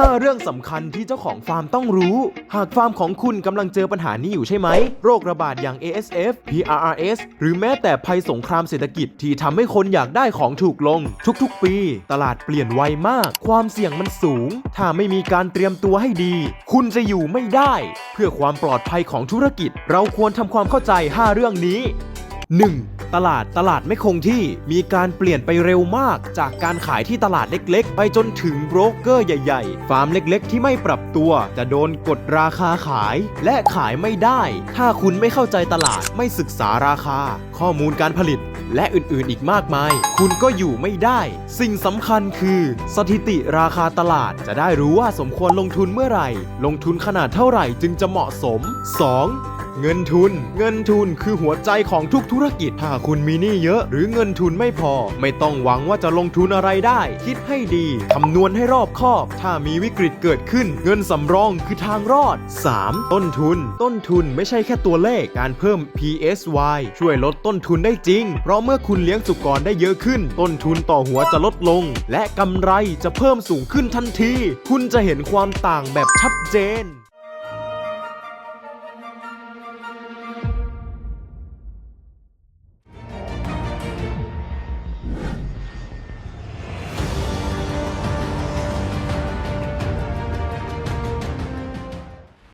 5 เรื่องสำคัญที่เจ้าของฟาร์มต้องรู้ หากฟาร์มของคุณกำลังเจอปัญหานี้อยู่ใช่ไหม โรคระบาดอย่าง ASF PRRS หรือแม้แต่ภัยสงครามเศรษฐกิจที่ทำให้คนอยากได้ของถูกลง ทุกๆ ปี ตลาดเปลี่ยนไวมาก ความเสี่ยงมันสูง ถ้าไม่มีการเตรียมตัวให้ดี คุณจะอยู่ไม่ได้ เพื่อความปลอดภัยของธุรกิจ เราควรทำความเข้าใจ 5 เรื่องนี้ 1. ตลาดตลาดไม่คงที่มีการเปลี่ยนไปเร็วมาก จากการขายที่ตลาดเล็ก ๆ ไปจนถึงโบรกเกอร์ใหญ่ๆ ฟาร์มเล็ก ๆ ที่ไม่ปรับตัว จะโดนกดราคาขาย และขายไม่ได้ ถ้าคุณไม่เข้าใจตลาดไม่ศึกษาราคา ข้อมูลการผลิต และอื่นๆอีกมากมาย คุณก็อยู่ไม่ได้ สิ่งสำคัญคือ สถิติราคาตลาดจะได้รู้ว่าสมควรลงทุนเมื่อไหร่ ลงทุนขนาดเท่าไหร่จึงจะเหมาะสม 2. เงินทุน เงินทุนคือหัวใจของทุกธุรกิจ ถ้าคุณมีหนี้เยอะ หรือเงินทุนไม่พอ ไม่ต้องหวังว่าจะลงทุนอะไรได้ คิดให้ดีคำนวณให้รอบคอบ ถ้ามีวิกฤตเกิดขึ้น เงินสำรองคือทางรอด 3. ต้นทุน ต้นทุนไม่ใช่แค่ตัวเลขการเพิ่ม PSY ช่วยลดต้นทุนได้จริง เพราะเมื่อคุณเลี้ยงสุกรได้เยอะขึ้น ต้นทุนต่อหัวจะลดลง และกำไรจะเพิ่มสูงขึ้นทันที คุณจะเห็นความต่างแบบชัดเจน